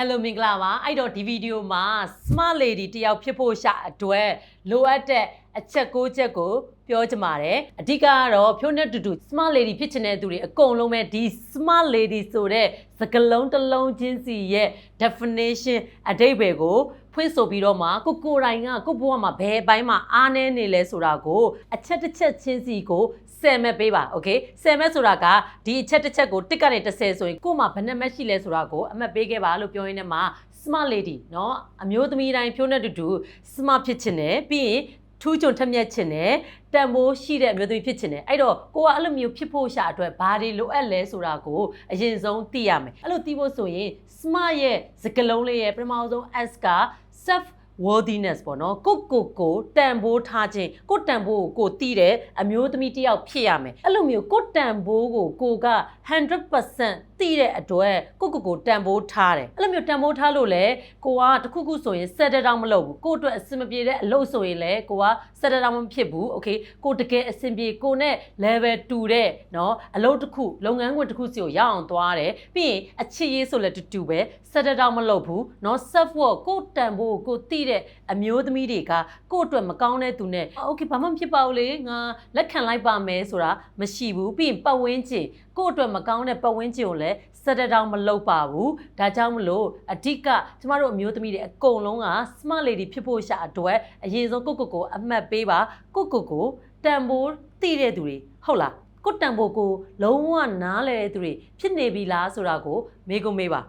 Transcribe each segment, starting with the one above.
Hello မင်္ဂလာပါအဲ့တော့ဒီဗီဒီယိုမှာ smart lady တယောက်ဖြစ်ဖို့ရှာအတွက်လိုအပ်တဲ့အချက်၉ချက်ကိုပြောချင်ပါတယ်အဓိကကတော့ဖြိုးနဲ့တူတူ smart lady ဖြစ်ချင်တဲ့သူတွေအကုန်လုံးပဲဒီ smart lady ဆိုတဲ့စကားလုံးတစ်လုံးချင်းစီရဲ့ definition အဓိပ္ပာယ်ကိုဖွင့်ဆိုပြီးတော့မှကိုကိုယ်တိုင်ကကိုယ့်ဘဝမှာဘယ်အပိုင်းမှာအားနည်းနေလဲဆိုတာကိုအချက်တစ်ချက်ချင်းစီကို ဆယ်မဲ့ပေးပါโอเคဆယ်မဲ့ဆိုတာကဒီအချက်တစ်ချက်ကိုတစ်ကနေ30ဆိုရင်ကို့မှာဘယ်နှမက်ရှိလဲဆိုတာကိုအမှတ်ပေးခဲ့ပါလို့ပြောရင်းနဲ့မှာ smart lady เนาะအမျိုးသမီးတိုင်းဖြိုးနေတူတူ smart ဖြစ်ချင်တယ်ပြီးရင်ထူးချွန်ထက်မြက်ချင်တယ်တန်ဖိုးရှိတဲ့အမျိုးသမီးဖြစ်ချင်တယ်အဲ့တော့ကိုကအဲ့လိုမျိုးဖြစ်ဖို့ရှာအတွက်ဘာတွေလိုအပ်လဲဆိုတာကိုအရင်ဆုံးသိရမယ်အဲ့လိုသိဖို့ဆိုရင် smart ရဲ့စကားလုံးလေးရဲ့ပထမဆုံး S က self worthiness ပေါ့နော်ကိုကိုကိုတန်ဖိုးထားခြင်းကိုတန်ဖိုးကိုကိုတီးတယ်အမျိုးသမီးတစ်ယောက်ဖြစ်ရမယ်အဲ့လိုမျိုးကိုတန်ဖိုးကိုကိုက100%တီးတဲ့အတွက်ကိုကိုကိုတန်ဖိုးထားတယ်အဲ့လိုမျိုးတန်ဖိုးထားလို့လေကိုကတခုခုဆိုရင် settle down မလုပ်ဘူးကိုအတွက်အဆင်မပြေတဲ့အလုပ်ဆိုရင်လေကိုက settle down မဖြစ်ဘူး okay ကိုတကယ်အဆင်ပြေကိုနဲ့ level တူတဲ့เนาะအလုပ်တစ်ခုလုပ်ငန်းခွင်တစ်ခုစီကိုရအောင်သွားတယ်ပြီးရင်အချစ်ရေးဆိုလည်းတူတူပဲ settle down မလုပ်ဘူးเนาะ self worth ကိုတန်ဖိုးကိုတီး တဲ့အမျိုးသမီးတွေကကိုယ့်အတွက်မကောင်းတဲ့သူနဲ့โอเคဘာမှမဖြစ်ပါဘူးလေငါလက်ခံလိုက်ပါမယ်ဆိုတာမရှိဘူးပြီးရင်ပတ်ဝန်းကျင်ကိုယ့်အတွက်မကောင်းတဲ့ပတ်ဝန်းကျင်ကိုလည်းစက်တတောင်မလုပ်ပါဘူးဒါကြောင့်မလို့အဓိကကျမတို့အမျိုးသမီးတွေအကုန်လုံးက smart lady ဖြစ်ဖို့ရှာအတွက်အရင်ဆုံးကိုကိုကိုအမှတ်ပေးပါကိုကိုကိုတန်ဖိုးသိတဲ့သူတွေဟုတ်လားကိုတန်ဖိုးကိုလုံးဝနားလဲတဲ့သူတွေဖြစ်နေပြီလားဆိုတာကိုမေးခွန်းမေးပါ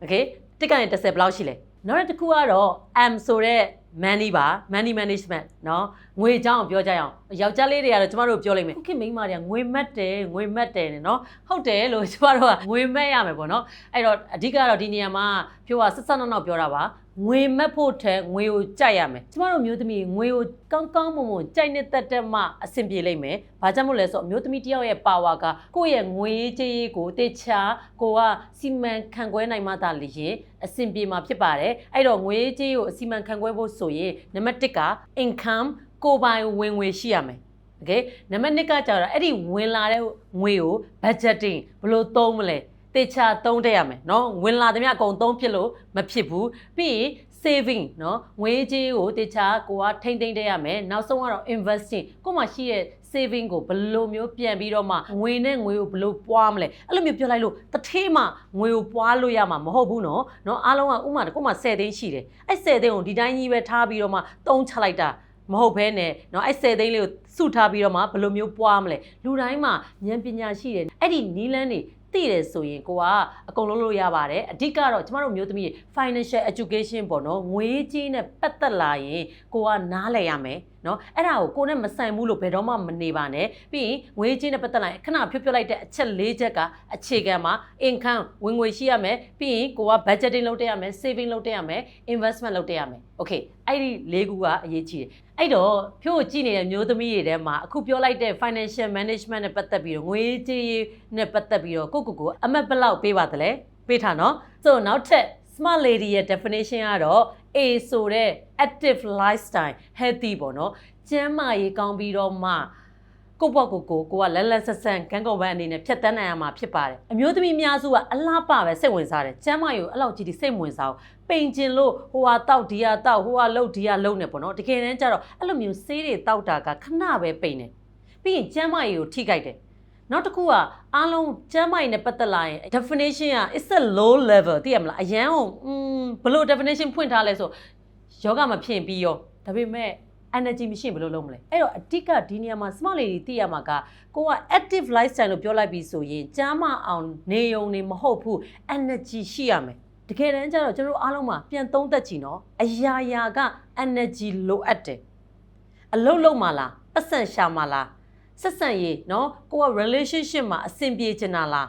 โอเคတစ်ကနေ30ဘယ်လောက်ရှိလဲ နောက်တစ်ခုကတော့ M ဆိုတဲ့ money ပါ money management เนาะငွေအကြောင်းကိုပြောကြရအောင်ယောက်ျားလေးတွေကတော့ကျမတို့ပြောလိုက်မယ်ခုခေတ်မိန်းမတွေကငွေမက်တယ်ငွေမက်တယ်เนาะဟုတ်တယ်လို့ကျမတို့ကငွေမက်ရမယ်ပေါ့เนาะအဲ့တော့အဓိကတော့ဒီနေရာမှာဖြိုးကဆက်ဆက်နောက်နောက်ပြောတာပါ ငွေမက်ဖို့ထက်ငွေကိုကြိုက်ရမယ်ကျမတို့မျိုးသမီးငွေကိုကောင်းကောင်းမွန်မွန်ကြိုက်နေတတ်တဲ့မှအဆင်ပြေလိမ့်မယ်ဘာကြောင့်မို့လဲဆိုတော့အမျိုးသမီးတစ်ယောက်ရဲ့ပါဝါကကိုယ့်ရဲ့ငွေရေးကြေးရေးကိုတေချာကိုကစီမံခန့်ခွဲနိုင်မှသာလျင်အဆင်ပြေမှာဖြစ်ပါတယ်အဲ့တော့ငွေရေးကြေးကိုအစီမံခန့်ခွဲဖို့ဆိုရင်နံပါတ်1က income ကိုယ်ပိုင်ဝင်ငွေရှိရမယ်โอเคနံပါတ်2ကကျတော့အဲ့ဒီဝင်လာတဲ့ငွေကို budgeting ဘယ်လိုသုံးမလဲ တေချာသုံးတတ်ရမယ်เนาะဝင်လာသမျှအကုန်သုံးဖြစ်လို့မဖြစ်ဘူးပြီးရင် saving เนาะငွေကြေးကိုတေချာကိုကထိမ့်သိမ့်တတ်ရမယ်နောက်ဆုံးကတော့ investing ကိုမှရှိတဲ့ saving ကိုဘယ်လိုမျိုးပြန်ပြီးတော့မှငွေနဲ့ငွေကိုဘယ်လိုပွားမလဲအဲ့လိုမျိုးပြောလိုက်လို့တထေးမှငွေကိုပွားလို့ရမှာမဟုတ်ဘူးเนาะเนาะအားလုံးကဥမာကိုမှ10သိန်းရှိတယ်အဲ့10သိန်းကိုဒီတိုင်းကြီးပဲထားပြီးတော့မှတုံးချလိုက်တာမဟုတ်ဘဲနဲ့เนาะအဲ့10သိန်းလေးကိုစုထားပြီးတော့မှဘယ်လိုမျိုးပွားမလဲလူတိုင်းမှာဉာဏ်ပညာရှိတယ်အဲ့ဒီနီးလန်းတွေ သိတယ်ဆိုရင်ကိုကအကုန်လုံးလို့ရပါတယ်အဓိကတော့ကျမတို့မျိုးသမီး financial education ပေါ့နော်ငွေကြေးနဲ့ပတ်သက်လာရင်ကိုကနားလည်ရမယ် နော်အဲ့ဒါကိုကိုနဲ့မဆိုင်ဘူးလို့ဘယ်တော့မှမနေပါနဲ့ပြီးရင်ငွေကြေးနဲ့ပတ်သက်လာရင်ခဏဖြုတ်ပြလိုက်တဲ့အချက်၄ချက်ကအခြေခံမှာ income ဝင်ငွေရှိရမယ်ပြီးရင်ကိုက budgeting လုပ်တတ်ရမယ် saving လုပ်တတ်ရမယ် investment လုပ်တတ်ရမယ် okay အဲ့ဒီ၄ခုကအရေးကြီးတယ်အဲ့တော့ဖြို့ကြည့်နေတဲ့မျိုးသမီးတွေထဲမှာအခုပြောလိုက်တဲ့ financial management နဲ့ပတ်သက်ပြီးတော့ငွေကြေးနဲ့ပတ်သက်ပြီးတော့ကိုကိုကိုအမတ်ဘယ်လောက်ပေးပါသလဲပေးထားနော်ဆိုတော့နောက်ထပ် smart lady ရဲ့ definition ကတော့ A ဆိုတဲ့ active lifestyle healthy ပေါ့နော်ကျန်းမာရေးကောင်းပြီးတော့မှကိုယ့်ဘဝကိုကိုကိုကလက်လက်ဆက်ဆန်ကန်းကုန်ပန်းအနေနဲ့ဖြတ်တန်းနိုင်ရမှာဖြစ်ပါတယ်အမျိုးသမီးအများစုကအလားပပဲစိတ်ဝင်စားတယ်ကျန်းမာရေးကိုအဲ့လောက်ကြီးဒီစိတ်ဝင်စားဘူးပိန်ကျင်လို့ဟိုဟာတောက်ဒီဟာတောက်ဟိုဟာလှုပ်ဒီဟာလှုပ်နေပေါ့နော်တကယ်တမ်းကျတော့အဲ့လိုမျိုးဆေးတွေတောက်တာကခဏပဲပိန်တယ်ပြီးရင်ကျန်းမာရေးကိုထိခိုက်တယ် နောက်တစ်ခုကအားလုံးကျမ်းမိုင်နဲ့ပတ်သက်လာရင် definition က is a low level သိရမလားအရန်ကိုอืมဘယ်လို definition ဖွင့်ထားလဲဆိုယောဂမဖြစ်ပြီးရောဒါပေမဲ့ energy မရှိရင်ဘယ်လိုလုပ်မလဲအဲ့တော့အတိကဒီနေရာမှာ smart lady သိရမှာကကိုက active lifestyle လို့ပြောလိုက်ပြီးဆိုရင်ကျမ်းမအောင်နေုံနေမဟုတ်ဘူး energy ရှိရမယ်တကယ်တမ်းကျတော့ကျွန်တော်တို့အားလုံးမှာပြန်သုံးသက်ကြည့်နော်အရာရာက energy လိုအပ်တယ်အလုံးလုံးမလားပတ်စံရှာမလား ဆက်ဆံရေးနော်ကိုက relationship မှာအဆင်ပြေချင်တာလား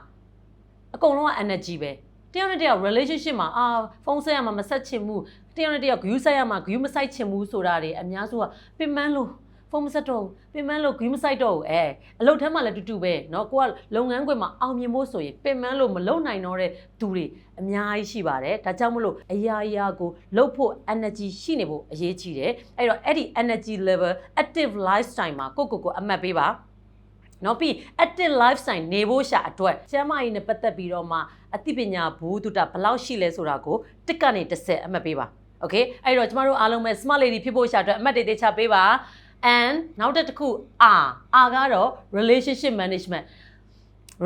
အကုန်လုံးက energy ပဲတယောက်နဲ့တယောက် relationship မှာအာဖုန်းဆက်ရမှာမဆက်ချင်ဘူးတယောက်နဲ့တယောက် view ဆိုင်ရမှာ view မဆိုင်ချင်ဘူးဆိုတာတွေအများစုကပင်ပန်းလို့ ဖုန်းမဆက်တော့ဘူးပင်ပန်းလို့ view မဆိုင်တော့ဘူးအဲအလုပ်ထဲမှာလည်းတူတူပဲเนาะကိုကလုပ်ငန်းခွင်မှာအောင်မြင်ဖို့ဆိုရင်ပင်ပန်းလို့မလုပ်နိုင်တော့တဲ့သူတွေအများကြီးရှိပါတယ်ဒါကြောင့်မလို့အရာရာကိုလုပ်ဖို့ energy ရှိနေဖို့အရေးကြီးတယ်အဲ့တော့အဲ့ဒီ energy level active lifestyle မှာကိုကိုကိုအမှတ်ပေးပါနော်ပြီး active lifestyle နေဖို့ရှာအတွက်ကျန်းမာရေးနဲ့ပတ်သက်ပြီးတော့မှ အသိပညာဘူးတုတဘယ်လောက်ရှိလဲဆိုတာကိုတစ်ကနေတစ်ဆက်အမှတ်ပေးပါโอเคအဲ့တော့ကျမတို့အားလုံးပဲ smart lady ဖြစ်ဖို့ရှာအတွက်အမှတ်တွေတေချပေးပါ and နောက်တစ်ခု R R ကတော့ relationship management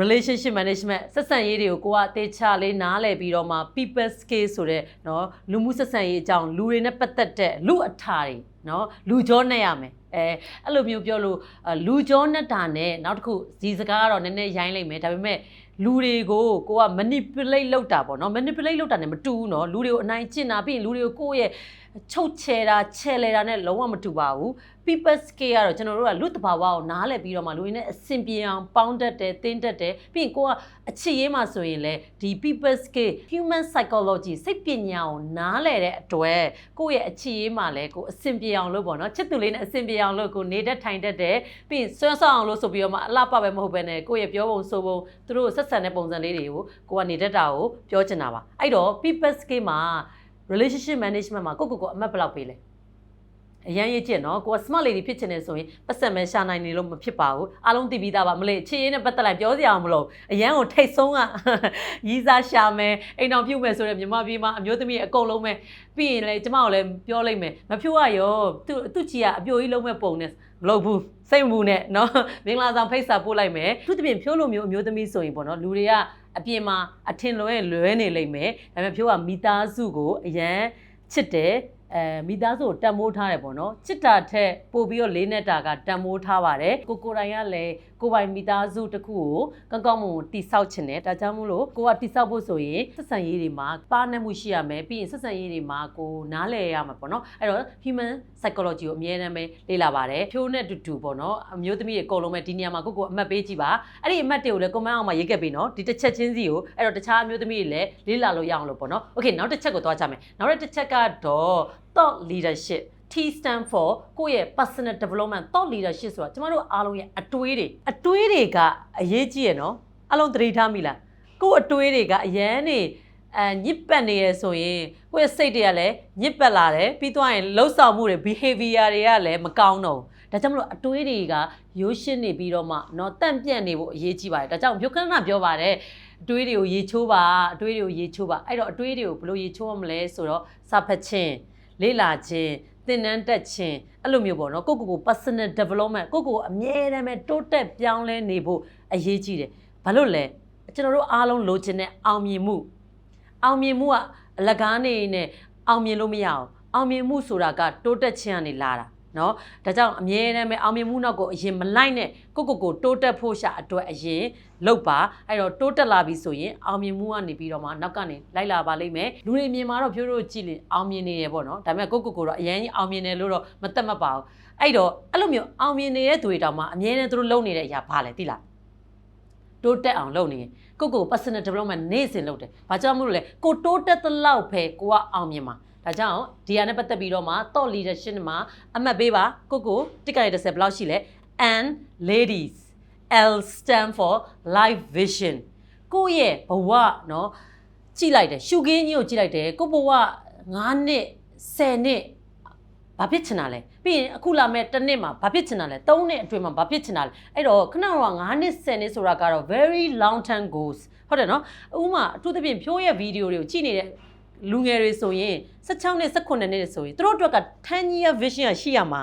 relationship management ဆက်ဆံရေးတွေကိုကိုကတေချာလေးနားလည်ပြီးတော့မှ people skill ဆိုတဲ့เนาะလူမှုဆက်ဆံရေးအကြောင်းလူတွေနဲ့ပတ်သက်တဲ့လူအထာတွေเนาะလူကြောနဲ့ရမယ်အဲအဲ့လိုမျိုးပြောလို့အာလူကြောနဲ့တာနဲ့နောက်တစ်ခုဇီစကားကတော့နည်းနည်းရိုင်းလိုက်မယ်ဒါပေမဲ့လူတွေကိုကိုက manipulate လုပ်တာပေါ့နော် manipulate လုပ်တာ ਨੇ မတူဘူးเนาะလူတွေကိုအနိုင်ကျင့်တာပြီးရင်လူတွေကိုကိုယ့်ရဲ့ ချုပ်ချယ်တာချဲလဲတာနဲ့လုံးဝမတူပါဘူး people skill ကတော့ကျွန်တော်တို့ကလူတဘာဝကိုနားလည်ပြီးတော့မှလူရင်းနဲ့အဆင်ပြေအောင်ပေါင်းတတ်တယ်တင်းတတ်တယ်ပြီးရင်ကိုကအချစ်ရေးမှဆိုရင်လေဒီ people skill human psychology စိတ်ပညာကိုနားလည်တဲ့အတွက်ကိုယ့်ရဲ့အချစ်ရေးမှလည်းကိုအဆင်ပြေအောင်လို့ပေါ့နော်ချစ်သူလေးနဲ့အဆင်ပြေအောင်လို့ကိုနေတတ်ထိုင်တတ်တယ်ပြီးရင်ဆွမ်းဆောင်အောင်လို့ဆိုပြီးတော့မှအလှပပဲမဟုတ်ပဲနဲ့ကိုယ့်ရဲ့ပြောပုံဆိုပုံသူတို့ဆက်ဆံတဲ့ပုံစံလေးတွေကိုကိုကနေတတ်တာကိုပြောချင်တာပါအဲ့တော့ people skill မှာ relationship management မှာကိုယ့်ကိုယ်ကိုအမှတ်ဘယ်လောက်ပေးလဲအရန်ရေးကျင့်နော်ကိုက smart lady ဖြစ်ချင်တယ်ဆိုရင်ပတ်စံမဲရှာနိုင်နေလို့မဖြစ်ပါဘူးအားလုံးသိပြီးသားပါမလေးချေရေးနဲ့ပတ်သက်လိုက်ပြောစရာမလိုအရန်ကိုထိတ်ဆုံးကရီးစားရှာမယ်အိမ်တော်ပြုတ်မယ်ဆိုတဲ့မြမပြေးမှာအမျိုးသမီးအကုန်လုံးပဲပြီးရင်လေကျမကိုလည်းပြောလိုက်မယ်မဖြိုးရရောသူသူချီကအပြိုကြီးလုံးမဲ့ပုံနဲ့မလုပ်ဘူးစိတ်မဘူးနဲ့နော်မင်္ဂလာဆောင်ဖိတ်စာပို့လိုက်မယ်သူတပြင်ဖြိုးလိုမျိုးအမျိုးသမီးဆိုရင်ပေါ့နော်လူတွေက အပြင်မှာအထင်လွဲလွဲနေလိမ့်မယ်ဒါပေမဲ့ဖြိုးကမိသားစုကိုအရန်ချစ်တယ်အဲမိသားစုကိုတန်မိုးထားတယ်ပေါ့နော်ချစ်တာထက်ပို့ပြီးတော့လေးနေတာကတန်မိုးထားပါတယ်ကိုကိုယ်တိုင်ကလည်း ကိုယ်ပိုင်မိသားစုတစ်ခုကိုကောင်းကောင်းမွန်မွန်တိဆောက်ချင်တယ်ဒါကြောင့်မို့လို့ကိုကတိဆောက်ဖို့ဆိုရင်ဆက်ဆံရေးတွေမှာပါနှက်မှုရှိရမယ်ပြီးရင်ဆက်ဆံရေးတွေမှာကိုနားလည်ရမှာပေါ့နော်အဲ့တော့ human psychology ကိုအမြဲတမ်းပဲလေ့လာပါတယ်ဖြိုးနဲ့တူတူပေါ့နော်အမျိုးသမီးတွေအကုန်လုံးပဲဒီနေရာမှာကိုကိုအမှတ်ပေးကြည့်ပါအဲ့ဒီအမှတ်တွေကိုလည်း comment အောက်မှာရေးခဲ့ပေးနော်ဒီတစ်ချက်ချင်းစီကိုအဲ့တော့တခြားအမျိုးသမီးတွေလည်းလေ့လာလို့ရအောင်လို့ပေါ့နော် okay နောက်တစ်ချက်ကိုသွားကြမယ်နောက်တစ်ချက်ကတော့ thought leadership T stand for ကိုယ့်ရဲ့ personal development thought leadership ဆိုတာကျမတို့အားလုံးရဲ့အတွေးတွေအတွေးတွေကအရေးကြီးရနော်အလုံးသတိထားမိလားကိုယ့်အတွေးတွေကအရန်နေအဲညစ်ပတ်နေရဆိုရင်ကိုယ့်ရဲ့စိတ်တွေကလည်းညစ်ပတ်လာတယ်ပြီးသွားရင်လှုပ်ဆောင်မှုတွေ behavior တွေကလည်းမကောင်းတော့ဘူးဒါကြောင့်မလို့အတွေးတွေကရိုးရှင်းနေပြီးတော့မှเนาะတန့်ပြန့်နေဖို့အရေးကြီးပါတယ်ဒါကြောင့်ပြုခဏပြောပါတယ်အတွေးတွေကိုရေချိုးပါအတွေးတွေကိုရေချိုးပါအဲ့တော့အတွေးတွေကိုဘယ်လိုရေချိုးရမလဲဆိုတော့စာဖတ်ခြင်းလေ့လာခြင်း သင်တန်းတက်ခြင်းအဲ့လိုမျိုးပေါ့နော်ကိုယ့်ကိုယ်ကို personal development ကိုယ့်ကိုယ်အမြဲတမ်းပဲတိုးတက်ပြောင်းလဲနေဖို့အရေးကြီးတယ်ဘာလို့လဲကျွန်တော်တို့အားလုံးလိုချင်တဲ့အောင်မြင်မှုအောင်မြင်မှုကအလကားနေနဲ့အောင်မြင်လို့မရအောင်အောင်မြင်မှုဆိုတာကတိုးတက်ခြင်းကနေလာတာ နော်ဒါကြောင့်အမြဲတမ်းပဲအောင်မြင်မှုနောက်ကိုအရင်မလိုက်နဲ့ကိုကိုကိုတိုးတက်ဖို့ရှာအတွက်အရင်လုပ်ပါအဲ့တော့တိုးတက်လာပြီဆိုရင်အောင်မြင်မှုကနေပြီးတော့မှနောက်ကနေလိုက်လာပါလိမ့်မယ်လူတွေမြင်မှာတော့ဖြိုးတို့ကြည့်လေအောင်မြင်နေတယ်ပေါ့နော်ဒါပေမဲ့ကိုကိုကိုတော့အရင်ကြီးအောင်မြင်တယ်လို့တော့မသက်မှတ်ပါဘူးအဲ့တော့အဲ့လိုမျိုးအောင်မြင်နေတဲ့သူတွေတောင်မှအမြဲတမ်းသူတို့လုပ်နေတဲ့အရာဘာလဲသိလားတိုးတက်အောင်လုပ်နေရင်ကိုကို personal development နေ့စဉ်လုပ်တယ်။ဘာကြောင့်မို့လို့လဲကိုတိုးတက်သလောက်ပဲကိုကအောင်မြင်မှာ။ ဒါကြောင့်ဒီဟာနဲ့ပတ်သက်ပြီးတော့မှ thought leadership မှာအမှတ်ပေးပါကိုကိုတစ်ကနေတစ်ဆက်ဘယ်လောက်ရှိလဲ and ladies L stand for life vision ကိုယ့်ရဲ့ဘဝเนาะကြည့်လိုက်တယ်ရှုခင်းကြီးကိုကြည့်လိုက်တယ်ကိုယ့်ဘဝ9နှစ်10နှစ်ဘာဖြစ်ချင်တာလဲပြီးရင်အခုလာမဲ့တစ်နှစ်မှာဘာဖြစ်ချင်တာလဲ3နှစ်အတွင်းမှာဘာဖြစ်ချင်တာလဲအဲ့တော့ခဏတော့9နှစ်10နှစ်ဆိုတာကတော့ very long term goals ဟုတ်တယ်နော်ဥပမာအထူးသဖြင့်ဖြိုးရဲ့ဗီဒီယိုတွေကိုကြည့်နေတဲ့ လူငယ်တွေဆိုရင်16နှစ်18နှစ်ဆိုရင်သူတို့အတွက်က10 year vision ကရှိရမှာ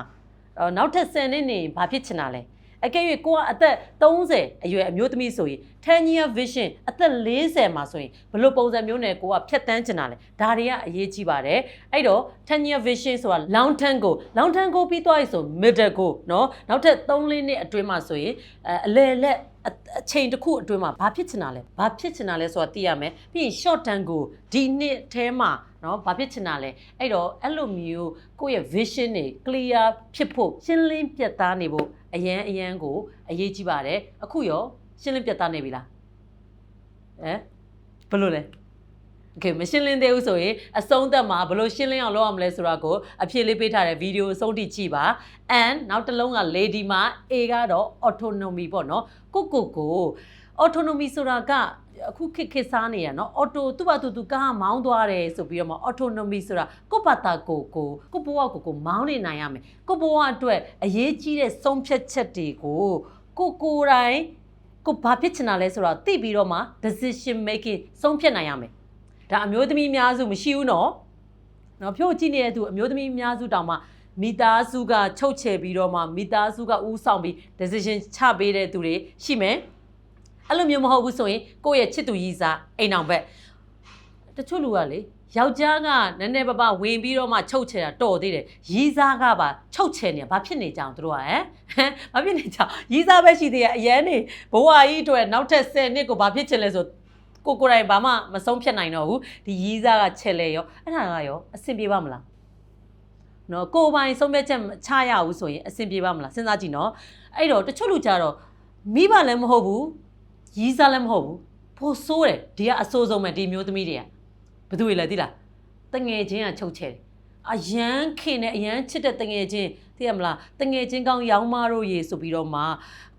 အော်နောက်ထပ်10နှစ်နေရင်ဘာဖြစ်ချင်တာလဲအကယ်၍ကိုကအသက်30အရွယ်အမျိုးသမီးဆိုရင်10 year vision အသက်40မှာဆိုရင်ဘယ်လိုပုံစံမျိုးနဲ့ကိုကဖြတ်တန်းချင်တာလဲဒါတွေကအရေးကြီးပါတယ်အဲ့တော့10 year vision ဆိုတာ long term goal long term goal ပြီးသွားပြီဆို middle goal เนาะနောက်ထပ်3-4နှစ်အတွင်းမှာဆိုရင်အဲအလေလက် အချိန်တစ်ခုအတွင်းမှာဘာဖြစ်ချင်တာလဲဘာဖြစ်ချင်တာလဲဆိုတာသိရမယ်ပြီးရင် short term ကိုဒီနှစ်အแทမှာနော်ဘာဖြစ်ချင်တာလဲအဲ့တော့အဲ့လိုမျိုးကိုယ့်ရဲ့ vision တွေ clear ဖြစ်ဖို့ရှင်းလင်းပြတ်သားနေဖို့အရန်အရန်ကိုအရေးကြီးပါတယ်အခုရောရှင်းလင်းပြတ်သားနေပြီလားဟမ်ဘယ်လိုလဲ โอเคမရှင်းလင်းသေးဘူးဆိုရင်အဆုံးသက်မှာဘယ်လိုရှင်းလင်းအောင်လုပ်ရမလဲဆိုတာကိုအဖြေလေးပေးထားတဲ့ဗီဒီယိုအဆုံးထိကြည့်ပါ and နောက်တစ်လုံးက lady မှာ A ကတော့ autonomy ပေါ့နော်ကိုကိုကို autonomy ဆိုတာကအခုခေတ်ခေတ်စားနေရနော် auto သူ့ဘာသူသူကားမောင်းသွားတယ်ဆိုပြီးတော့မှ autonomy ဆိုတာကိုယ့်ဘာသာကိုကိုကိုဘဝကိုကိုမောင်းနေနိုင်ရမယ်ကိုဘဝအတွက်အရေးကြီးတဲ့ဆုံးဖြတ်ချက်တွေကိုကိုကိုယ်တိုင် ကိုဘာဖြစ်ချင်တာလဲဆိုတော့သိပြီးတော့မှ decision making ဆုံးဖြတ်နိုင်ရမယ် ဒါအမျိုးသမီးအများစုမရှိဘူးနော်နော်ဖြို့ကြည့်နေတဲ့သူအမျိုးသမီးအများစုတောင်မှမိသားစုကချုပ်ချယ်ပြီးတော့မှမိသားစုကဥဆောင်ပြီး decision ချပေးတဲ့သူတွေရှိမယ်အဲ့လိုမျိုးမဟုတ်ဘူးဆိုရင်ကိုယ့်ရဲ့ချစ်သူရည်စားအိမ်အောင်ဘက်တချို့လူကလေယောက်ျားကနည်းနည်းပါးပါဝင်ပြီးတော့မှချုပ်ချယ်တာတော်သေးတယ်ရည်စားကပါချုပ်ချယ်နေတာဘာဖြစ်နေကြအောင်သူတို့ကဟမ်ဘာဖြစ်နေကြအောင်ရည်စားပဲရှိသေးရဲ့အရန်နေဘဝကြီးအတွက်နောက်ထပ်10နှစ်ကိုဘာဖြစ်ချင်လဲဆို ကိုကိုယ်တိုင်ဘာမှမဆုံးဖြတ်နိုင်တော့ဘူးဒီရည်စားကချက်လဲရောအဲ့ဒါကရောအဆင်ပြေပါမလားနော်ကိုယ်ပိုင်ဆုံးဖြတ်ချက်မချရဘူးဆိုရင်အဆင်ပြေပါမလားစဉ်းစားကြည့်နော်အဲ့တော့တချို့လူကြတော့မိဘလည်းမဟုတ်ဘူးရည်စားလည်းမဟုတ်ဘူးဖို့ဆိုးတယ်ဒီကအဆိုးဆုံးပဲဒီမျိုးသမီးတွေကဘယ်သူတွေလဲသိလားတငယ်ချင်းကချုပ်ချယ်တယ်အယမ်းခင်နဲ့အယမ်းချစ်တဲ့တငယ်ချင်းသိရမလားတငယ်ချင်းကောင်းရောင်းမတို့ရေဆိုပြီးတော့မှ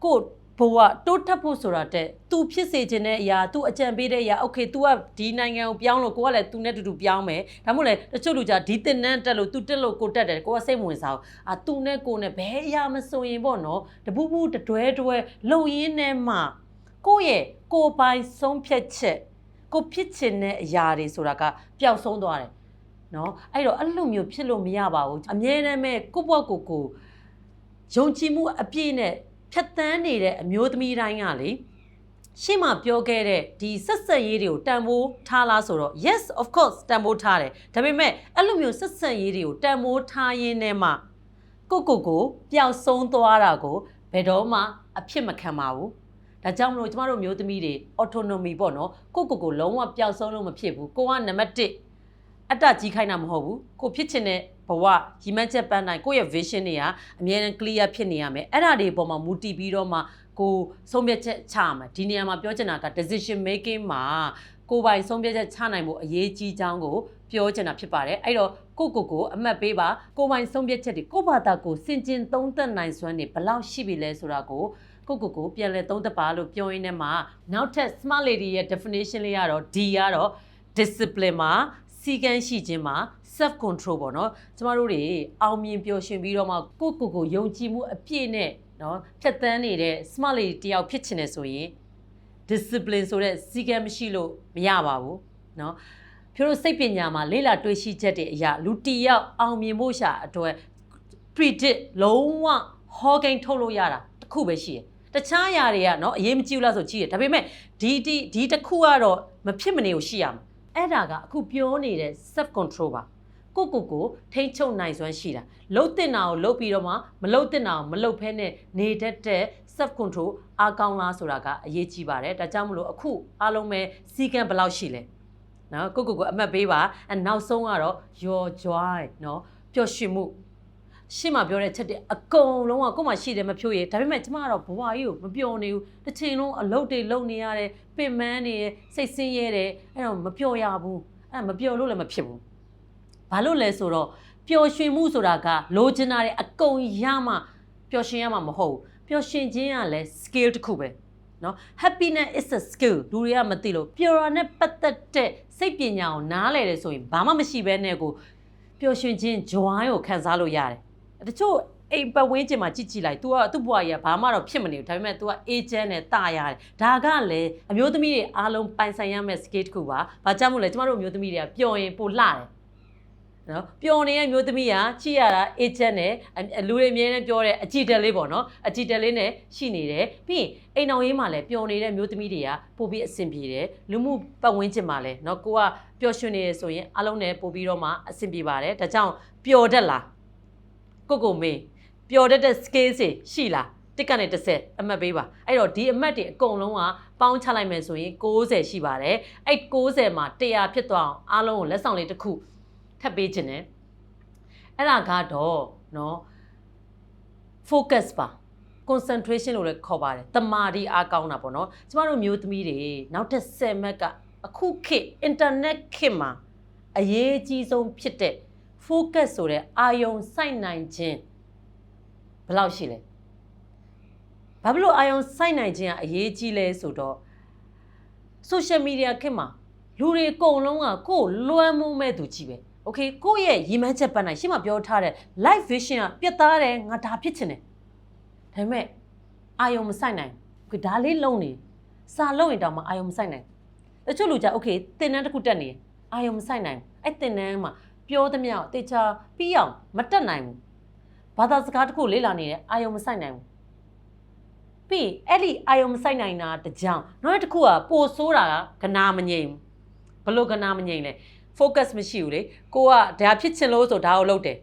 ကို့ ဘဝတိုးတက်ဖို့ဆိုတာတဲ့ तू ဖြစ်စေခြင်းတဲ့အရာ तू အကြံပေးတဲ့အရာ okay तू ကဒီနိုင်ငံကိုပြောင်းလို့ကိုကလည်း तू နဲ့တူတူပြောင်းမယ်ဒါမှမဟုတ်လေတချို့လူကြဒီတင်နန်းတက်လို့ तू တက်လို့ကိုတက်တယ်ကိုကစိတ်မဝင်စားဘူးအာ तू နဲ့ကိုနဲ့ဘယ်အရာမဆိုရင်ပေါ့နော်တပူးပူးတတွဲတွဲလုံရင်းနဲ့မှကိုယ့်ရဲ့ကိုယ်ပိုင်ဆုံးဖြတ်ချက်ကိုဖြစ်ချင်တဲ့အရာတွေဆိုတာကပျောက်ဆုံးသွားတယ်နော်အဲ့တော့အဲ့လိုမျိုးဖြစ်လို့မရပါဘူးအမြဲတမ်းပဲကိုယ့်ဘဝကိုကိုယ်ယုံကြည်မှုအပြည့်နဲ့ ဖြတ်တန်းနေတဲ့အမျိုးသမီးတိုင်းကလေရှေ့မှာပြောခဲ့တဲ့ဒီဆက်ဆက်ရေးတွေကိုတန်ဖိုးထားလားဆိုတော့ yes of course တန်ဖိုးထားတယ်ဒါပေမဲ့အဲ့လိုမျိုးဆက်ဆက်ရေးတွေကိုတန်ဖိုးထားရင်းနဲ့မှကိုကိုကိုပျောက်ဆုံးသွားတာကိုဘယ်တော့မှအဖြစ်မခံပါဘူးဒါကြောင့်မလို့ကျမတို့မျိုးသမီးတွေ autonomy ပေါ့နော်ကိုကိုကိုလုံးဝပျောက်ဆုံးလို့မဖြစ်ဘူးကိုကနံပါတ်1 အတ္တကြီးခိုင်းတာမဟုတ်ဘူးကိုဖြစ်ချင်တဲ့ဘဝရီမန်းချက်ပန်းတိုင်းကိုယ့်ရဲ့ vision တွေကအမြဲတမ်း clear ဖြစ်နေရမယ်အဲ့ဒါတွေအပေါ်မှာမူတည်ပြီးတော့မှကိုဆုံးဖြတ်ချက်ချရမယ်ဒီနေရာမှာပြောချင်တာက decision making မှာကိုယ်ပိုင်ဆုံးဖြတ်ချက်ချနိုင်ဖို့အရေးကြီးကြောင်းကိုပြောချင်တာဖြစ်ပါတယ်အဲ့တော့ကိုကိုကိုအမှတ်ပေးပါကိုယ်ပိုင်ဆုံးဖြတ်ချက်တွေကိုယ့်ဘာသာကိုစင်ကျင်သုံးသပ်နိုင်စွမ်းနေဘယ်လောက်ရှိပြီလဲဆိုတာကိုကိုကိုကိုပြန်လဲသုံးသပ်ပါလို့ပြောရင်းနဲ့မှာနောက်ထပ် smart lady ရဲ့ definition လေးကတော့ D ကတော့ discipline မှာ စီကန်းရှိခြင်းမှာ self control ပေါ့နော်ကျမတို့တွေအောင်မြင်ပျော်ရွှင်ပြီးတော့မှကိုကိုကိုယုံကြည်မှုအပြည့်နဲ့နော်ဖြတ်သန်းနေတဲ့ smart lady တယောက်ဖြစ်ချင်တယ်ဆိုရင် discipline ဆိုတဲ့စီကံမရှိလို့မရပါဘူးเนาะဖြိုးတို့စိတ်ပညာမှာလေ့လာတွေ့ရှိချက်တွေအရာလူတီရောက်အောင်မြင်ဖို့ရှာအတွက် predict လုံးဝဟောကိန်းထုတ်လို့ရတာတစ်ခုပဲရှိတယ်တခြားຢာတွေကเนาะအရေးမကြီးဘူးလားဆိုကြည့်ရဒါပေမဲ့ဒီဒီဒီတစ်ခုကတော့မဖြစ်မနေကိုရှိရမှာ အဲ့ဒါကအခုပြောနေတဲ့ self control ပါကိုကိုကိုထိန်းချုပ်နိုင်စွမ်းရှိတာလှုပ်တင်တာကိုလှုပ်ပြီးတော့မှမလှုပ်တင်တာကိုမလှုပ်ဖဲနဲ့နေတတ်တဲ့ self control အားကောင်းလားဆိုတာကအရေးကြီးပါတယ်ဒါကြောင့်မလို့အခုအားလုံးပဲစီကံဘယ်လောက်ရှိလဲနော်ကိုကိုကိုအမှတ်ပေးပါအဲနောက်ဆုံးကတော့ your joy နော်ပျော်ရွှင်မှု ရှင်းမပြောတဲ့ချက်တွေအကုန်လုံးကကို့မှာရှိတယ်မဖြိုးရဒါပေမဲ့ကျမကတော့ဘဝကြီးကိုမပျော်နေဘူးတစ်ချိန်လုံးအလုပ်တွေလုပ်နေရတယ်ပင်ပန်းနေရစိတ်ဆင်းရဲတယ်အဲ့တော့မပျော်ရဘူးအဲ့မပျော်လို့လည်းမဖြစ်ဘူးဘာလို့လဲဆိုတော့ပျော်ရွှင်မှုဆိုတာကလိုချင်တာတွေအကုန်ရမှပျော်ရွှင်ရမှာမဟုတ်ဘူးပျော်ရွှင်ခြင်းကလည်း skill တစ်ခုပဲနော် happiness is a skill လူတွေကမသိလို့ပျော်ရနဲ့ပတ်သက်တဲ့စိတ်ပညာကိုနားလည်တယ်ဆိုရင်ဘာမှမရှိဘဲနဲ့ကိုပျော်ရွှင်ခြင်း joy ကိုခံစားလို့ရတယ် တချို့အိမ်ပတ်ဝန်းကျင်မှာကြည့်ကြည့်လိုက် तू ကသူ့ဘဝကြီးကဘာမှတော့ဖြစ်မနေဘူးဒါပေမဲ့ तू က agent နဲ့တာရတယ်ဒါကလည်းအမျိုးသမီးတွေအားလုံးပိုင်ဆိုင်ရမယ့် skill တစ်ခုပါဘာကြောင့်မို့လဲကျမတို့အမျိုးသမီးတွေကပျော်ရင်ပိုလှတယ်နော်ပျော်နေတဲ့မျိုးသမီးကကြည့်ရတာ agent နဲ့လူတွေအများနဲ့ပြောတဲ့အကြည့်တက်လေးပေါ့နော်အကြည့်တက်လေးနဲ့ရှိနေတယ်ပြီးရင်အိမ်အောင်ရေးမှာလည်းပျော်နေတဲ့မျိုးသမီးတွေကပို့ပြီးအဆင်ပြေတယ်လူမှုပတ်ဝန်းကျင်မှာလည်းနော်ကိုကပျော်ရွှင်နေရဆိုရင်အားလုံးနဲ့ပို့ပြီးတော့မှအဆင်ပြေပါတယ်ဒါကြောင့်ပျော်တတ်လား ကိုကိုမေပျော်တတ်တဲ့ scale တွေရှိလားတစ်ကနေတစ်ဆက်အမှတ်ပေးပါအဲ့တော့ဒီအမှတ်တွေအကုန်လုံးကပေါင်းချလိုက်မယ်ဆိုရင်60ရှိပါတယ်အဲ့60မှာ100ဖြစ်သွားအောင်အားလုံးကိုလက်ဆောင်လေးတစ်ခုထပ်ပေးခြင်းနဲ့အဲ့ဒါကတော့နော် focus ပါ concentration လို့လည်းခေါ်ပါတယ်တမာတိအားကောင်းတာပေါ့နော်ကျမတို့မျိုးသမီးတွေနောက်ထပ်10မက်ကအခုခေတ် internet ခေတ်မှာအရေးကြီးဆုံးဖြစ်တဲ့ focus ဆိုတဲ့အာယုံစိုက်နိုင်ခြင်းဘယ်လောက်ရှိလဲဘာဖြစ်လို့အာယုံစိုက်နိုင်ခြင်းကအရေးကြီးလဲဆိုတော့ social media ခင်မှာလူတွေအကုန်လုံးကကိုယ်လွှမ်းမိုးမဲ့သူကြီးပဲ okay ကိုယ့်ရဲ့ရည်မှန်းချက်ပတ်နိုင်ရှင်းမပြောထားတဲ့ live vision ကပြတ်သားတယ်ငါဒါဖြစ်ချင်တယ်ဒါပေမဲ့အာယုံမဆိုင်နိုင်ခွဒါလေးလုံးနေစာလုံးရင်တောင်မှအာယုံမဆိုင်နိုင်တချို့လူကြ okay သင်တန်းတစ်ခုတက်နေအာယုံမဆိုင်နိုင်အဲ့သင်တန်းမှာ ပြောသမျှကိုတေချာပြီးအောင်မတက်နိုင်ဘူးဘာသာစကားတစ်ခုလေ့လာနေတယ်အာယုံမဆိုင်နိုင်ဘူးပြီးရင်အဲ့ဒီအာယုံမဆိုင်နိုင်တာတကြောင်နောက်တစ်ခုကပိုဆိုးတာကကနာမငြိမ်ဘူးဘလို့ကနာမငြိမ်လဲ focus မရှိဘူးလေကိုကဒါဖြစ်ချင်လို့ဆိုဒါကိုလုပ်တယ်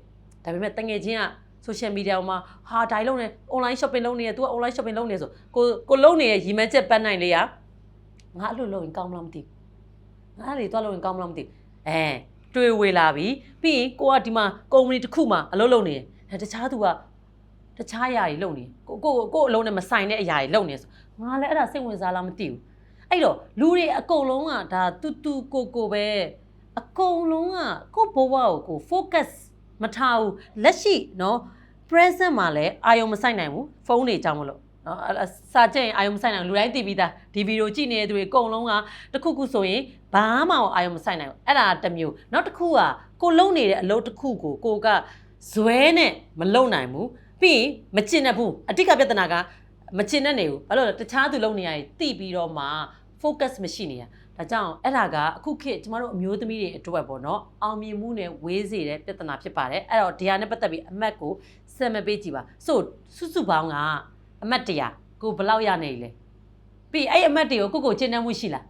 ဒါပေမဲ့တငယ်ချင်းက social media မှာဟာဒိုင်လုံးနေ online shopping လုပ်နေရ तू က online shopping လုပ်နေဆိုကိုကိုလုံးနေရရီမန်းချက်ပတ်နိုင်လေရငါအဲ့လိုလုပ်ရင်ကောင်းမလားမသိဘူးငါအဲ့လေတော့လုပ်ရင်ကောင်းမလားမသိဘူးအဲ တွေ့ဝေလာပြီပြီးရင်ကိုကဒီမှာကုမ္ပဏီတစ်ခုမှာအလုပ်လုပ်နေတယ်တခြားသူကတခြားအရာတွေလုပ်နေကိုကိုကိုအလုံးနဲ့မဆိုင်တဲ့အရာတွေလုပ်နေဆိုငါလည်းအဲ့ဒါစိတ်ဝင်စားလားမသိဘူးအဲ့တော့လူတွေအကုန်လုံးကဒါတူတူကိုကိုပဲအကုန်လုံးကကိုဘဝကိုကို focus မထားဘူးလက်ရှိเนาะ present မှာလည်းအာယုံမဆိုင်နိုင်ဘူးဖုန်းတွေကြောင့်မလို့ နော်အဲ့ဒါစာကြည့်ရင်အာယုံမဆိုင်နိုင်ဘူးလူတိုင်းသိပြီးသားဒီဗီဒီယိုကြည့်နေတဲ့သူတွေအကုန်လုံးကတစ်ခုခုဆိုရင်ဘာမှအာယုံမဆိုင်နိုင်ဘူးအဲ့ဒါတစ်မျိုးနောက်တစ်ခုကကိုလုံနေတဲ့အလုပ်တစ်ခုကိုကိုကဇွဲနဲ့မလုံနိုင်ဘူးပြီးရင်မကျင်တတ်ဘူးအတိတ်ကပြဿနာကမကျင်တတ်နေဘူးဘာလို့လဲတခြားသူလုံနေရရင်သိပြီးတော့မှ focus မရှိနေရဒါကြောင့်အဲ့ဒါကအခုခေတ်ကျမတို့အမျိုးသမီးတွေအတွက်ပေါ့နော်အောင်မြင်မှုနဲ့ဝေးစေတဲ့ပြဿနာဖြစ်ပါတယ်အဲ့တော့ဒီဟာနဲ့ပတ်သက်ပြီးအမတ်ကိုဆက်မပေးကြည့်ပါဆိုစုစုပေါင်းက အမတ်တရာကိုဘယ်လောက်ရနေလဲပြီးအဲ့အမတ်တွေကိုကိုကိုကျင့်တတ်မှုရှိလား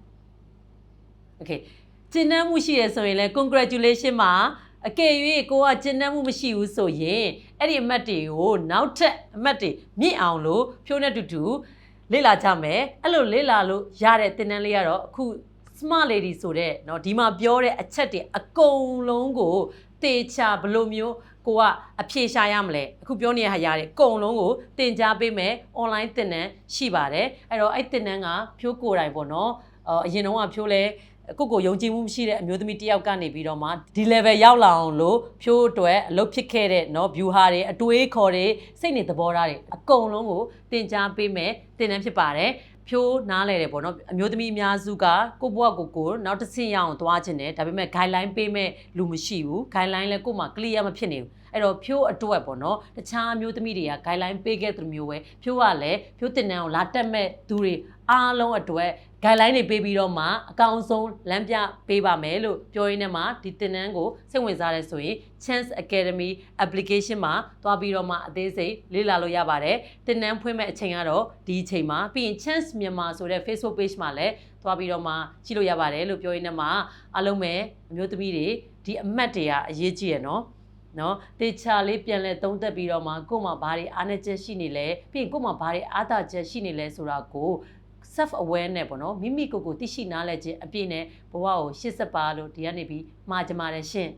โอเคကျင့်တတ်မှုရှိရဆိုရင်လဲ congratulation ပါအကယ်၍ကိုကကျင့်တတ်မှုမရှိဘူးဆိုရင်အဲ့ဒီအမတ်တွေကိုနောက်ထပ်အမတ်တွေမြင့်အောင်လို့ဖြိုးနဲ့တူတူလေ့လာကြမယ်အဲ့လိုလေ့လာလို့ရတဲ့သင်တန်းလေးကတော့အခု smart lady ဆိုတဲ့เนาะဒီမှာပြောတဲ့အချက်တွေအကုန်လုံးကိုတေချာဘယ်လိုမျိုး ကိုကအဖြေရှာရမလဲအခုပြောနေရဟာရတဲ့အကုန်လုံးကိုသင်ကြားပေးမယ် online သင်တန်းရှိပါတယ်အဲ့တော့အဲ့သင်တန်းကဖြိုးကိုယ်တိုင်ပေါ့နော်အော်အရင်တုန်းကဖြိုးလဲကိုကိုယုံကြည်မှုမရှိတဲ့အမျိုးသမီးတစ်ယောက်ကနေပြီးတော့မှဒီ level ရောက်လာအောင်လို့ဖြိုးအတွက်အလုပ်ဖြစ်ခဲ့တဲ့เนาะ view ဟာတွေအတွေးခေါ်တွေစိတ်နေသဘောထားတွေအကုန်လုံးကိုသင်ကြားပေးမယ်သင်တန်းဖြစ်ပါတယ် ဖြိုးနားလဲတယ်ပေါ့နော်အမျိုးသမီးအများစုကကိုဘွားကိုကိုနောက်တစ်ဆင့်ရအောင်သွားခြင်းတယ်ဒါပေမဲ့ guideline ပေးမဲ့လူမရှိဘူး guideline လည်းကို့မှာ clear မဖြစ်နေဘူးအဲ့တော့ဖြိုးအတွက်ပေါ့နော်တခြားအမျိုးသမီးတွေက guideline ပေးခဲ့သလိုမျိုးပဲဖြိုးကလည်းဖြိုးတင်တန်းကိုလာတက်မဲ့သူတွေအားလုံးအတွက် guideline တွေပေးပြီးတော့မှအကောင်းဆုံးလမ်းပြပေးပါမယ်လို့ပြောရင်းနဲ့မှဒီတင်တန်းကိုစိတ်ဝင်စားရဲဆိုရင် Chance Academy application မှာသွားပြီးတော့မှအသေးစိတ်လေ့လာလို့ရပါတယ်တင်တန်းဖွင့်မဲ့အချိန်ကတော့ဒီအချိန်မှာပြီးရင် Chance မြန်မာဆိုတဲ့ Facebook page မှာလည်းသွားပြီးတော့မှကြည့်လို့ရပါတယ်လို့ပြောရင်းနဲ့မှအားလုံးပဲအမျိုးသမီးတွေဒီအမှတ်တွေကအရေးကြီးရနော်နော်တေချာလေးပြန်လဲသုံးသက်ပြီးတော့မှကို့မှာဘာတွေအားနည်းချက်ရှိနေလဲပြီးရင်ကို့မှာဘာတွေအားသာချက်ရှိနေလဲဆိုတာကို self aware နဲ့ပေါ့နော်မိမိကိုယ်ကိုသိရှိနားလည်ခြင်းအပြည့်နဲ့ဘဝကိုရှေ့ဆက်ပါလို့ဒီကနေပြီးမှာကြပါတယ်ရှင်